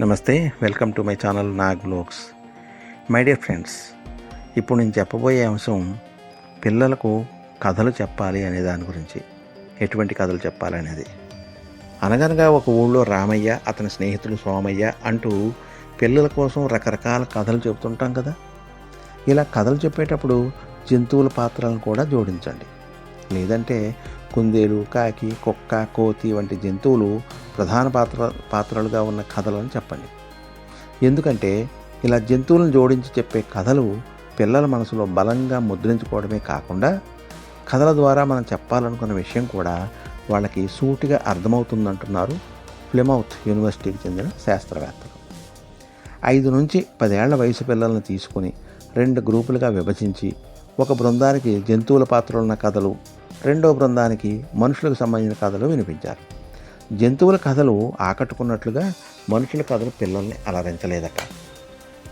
నమస్తే welcome to my channel Nag blogs. My dear friends ఇప్పుడు నేను చెప్పబోయే అంశం పిల్లలకు కథలు చెప్పాలి అనే దాని గురించి. ఎటువంటి కథలు చెప్పాలనేది అనగనగా ఒక ఊళ్ళో రామయ్య అతని స్నేహితుడు సోమయ్య అంటూ పిల్లల కోసం రకరకాల కథలు చెబుతుంటాం కదా. ఇలా కథలు చెప్పేటప్పుడు జంతువుల పాత్రలను కూడా జోడించండి. లేదంటే కుందేలు కాకి కుక్క కోతి వంటి జంతువులు ప్రధాన పాత్ర పాత్రలుగా ఉన్న కథలను చెప్పండి. ఎందుకంటే ఇలా జంతువులను జోడించి చెప్పే కథలు పిల్లల మనసులో బలంగా ముద్రించుకోవడమే కాకుండా కథల ద్వారా మనం చెప్పాలనుకున్న విషయం కూడా వాళ్ళకి సూటిగా అర్థమవుతుందంటున్నారు ప్లిమౌత్ యూనివర్సిటీకి చెందిన శాస్త్రవేత్తలు. ఐదు నుంచి పదేళ్ళ వయసు పిల్లలను తీసుకుని రెండు గ్రూపులుగా విభజించి ఒక బృందానికి జంతువుల పాత్రలున్న కథలు రెండో బృందానికి మనుషులకు సంబంధించిన కథలు వినిపించారు. జంతువుల కథలు ఆకట్టుకున్నట్లుగా మనుషుల కథలు పిల్లల్ని అలరించలేదట.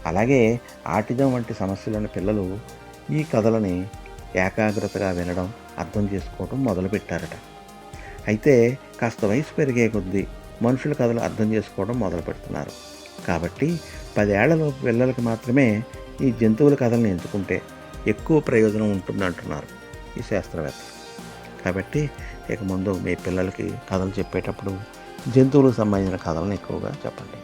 అలాగే ఆటిజం వంటి సమస్యలున్న పిల్లలు ఈ కథలని ఏకాగ్రతగా వినడం అర్థం చేసుకోవడం మొదలుపెట్టారట. అయితే కాస్త వయసు పెరిగే కొద్దీ మనుషుల కథలు అర్థం చేసుకోవడం మొదలు పెడుతున్నారు కాబట్టి పదేళ్ళలో పిల్లలకి మాత్రమే ఈ జంతువుల కథలను ఎంచుకుంటే ఎక్కువ ప్రయోజనం ఉంటుందంటున్నారు ఈ శాస్త్రవేత్తలు కాబట్టి ఇక ముందు మీ పిల్లలకి కథలు చెప్పేటప్పుడు జంతువులకు సంబంధించిన కథలను ఎక్కువగా చెప్పండి.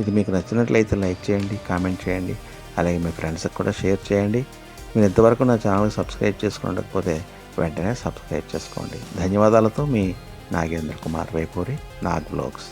ఇది మీకు నచ్చినట్లయితే లైక్ చేయండి కామెంట్ చేయండి అలాగే మీ ఫ్రెండ్స్కి కూడా షేర్ చేయండి. మీరు ఇంతవరకు నా ఛానల్ సబ్స్క్రైబ్ చేసుకోకపోతే వెంటనే సబ్స్క్రైబ్ చేసుకోండి. ధన్యవాదాలతో మీ నాగేంద్ర కుమార్ వైపూరి నాగ్ బ్లాగ్స్.